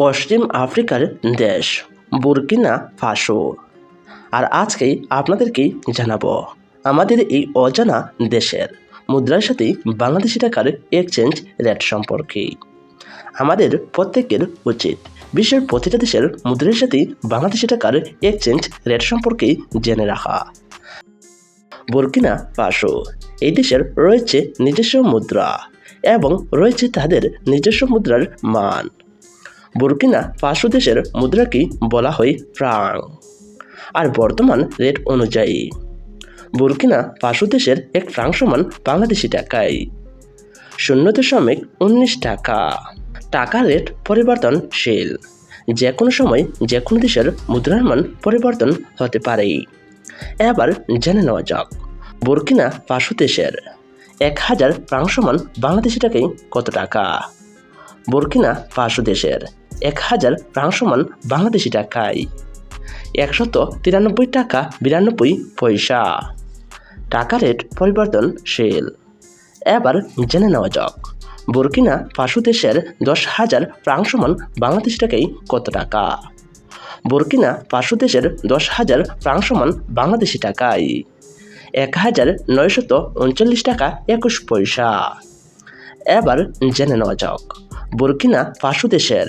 পশ্চিম আফ্রিকার দেশ, Burkina Faso. আর আজকেই আপনাদেরকেই জানাব, আমাদের এই অজানা দেশের মুদ্রার সাথে বাংলাদেশি টাকার এক্সচেঞ্জ রেট সম্পর্কে। আমাদের প্রত্যেকের উচিত বিশ্বের প্রতিটা দেশের মুদ্রার সাথে বাংলাদেশি টাকার এক্সচেঞ্জ রেট সম্পর্কে জেনে রাখা। বুরকিনা ফাসো এই দেশের রয়েছে নিজস্ব মুদ্রা এবং রয়েছে তাদের নিজস্ব মুদ্রার মান। বুরকিনা ফাসো দেশের মুদ্রাকেই বলা হয় ফ্রাং। আর বর্তমান রেট অনুযায়ী, বুরকিনা ফাসো দেশের এক ফ্রাং সমান বাংলাদেশি টাকায়। শূন্য দশমিক উনিশ টাকা। টাকা রেট পরিবর্তনশীল। যে কোনো সময় যে কোনো দেশের মুদ্রার মান পরিবর্তন হতে পারে। এবার জেনে নেওয়া যাক, বুরকিনা ফাসো দেশের এক হাজার ফ্রাং সমান বাংলাদেশি টাকায় কত টাকা? বুরকিনা ফাসো দেশের এক হাজার ফ্রাং সমান বাংলাদেশি টাকায়। একশত তিরানব্বই টাকা, বিরানব্বই পয়সা। টাকা রেট পরিবর্তনশীল এবার জেনে নেওয়া যাক, বুরকিনা ফাসো দেশের দশ হাজার ফ্রাং সমান বাংলাদেশি টাকায় কত টাকা? বুরকিনা ফাসো দেশের দশ হাজার ফ্রাং সমান বাংলাদেশি টাকায়। এক হাজার নয়শত উনচল্লিশ টাকা, একুশ পয়সা। এবার জেনে নেওয়া যাক, বুরকিনা ফাসো দেশের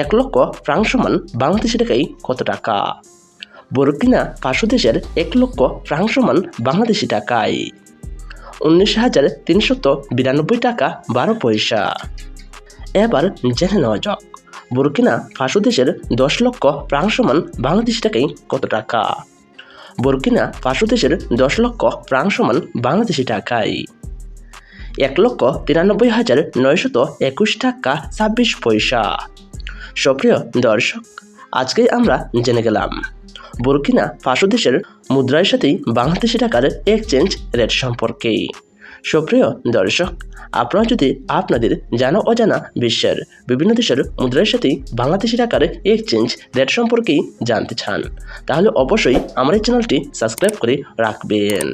এক লক্ষ ফ্রাং সমান বাংলাদেশি টাকায় কত টাকা? বুরকিনা ফাসো দেশের এক লক্ষ ফ্রাং সমান বাংলাদেশি টাকায়। উনিশ হাজার তিনশত বিরানব্বই টাকা বারো পয়সা। এবার জেনে নেওয়া যাক, বুরকিনা ফাসো দেশের দশ লক্ষ ফ্রাং সমান বাংলাদেশি টাকায় কত টাকা? বুরকিনা ফাসো দেশের দশ লক্ষ ফ্রাং সমান বাংলাদেশি টাকায়। এক লক্ষ তিরানব্বই হাজার নয়শত একুশ টাকা ছাব্বিশ পয়সা। সুপ্রিয় দর্শক। আজকেই আমরা জেনে গেলাম, বুরকিনা ফাসো দেশের মুদ্রার সাথেই বাংলাদেশি টাকার এক্সচেঞ্জ রেট সম্পর্কে। সুপ্রিয় দর্শক, আপনারা যদি আপনাদের জানা অজানা বিশ্বের বিভিন্ন দেশের মুদ্রার সাথেই বাংলাদেশি টাকার এক্সচেঞ্জ রেট সম্পর্কেই জানতে চান, তাহলে অবশ্যই আমার এই চ্যানেলটি সাবস্ক্রাইব করে রাখবেন।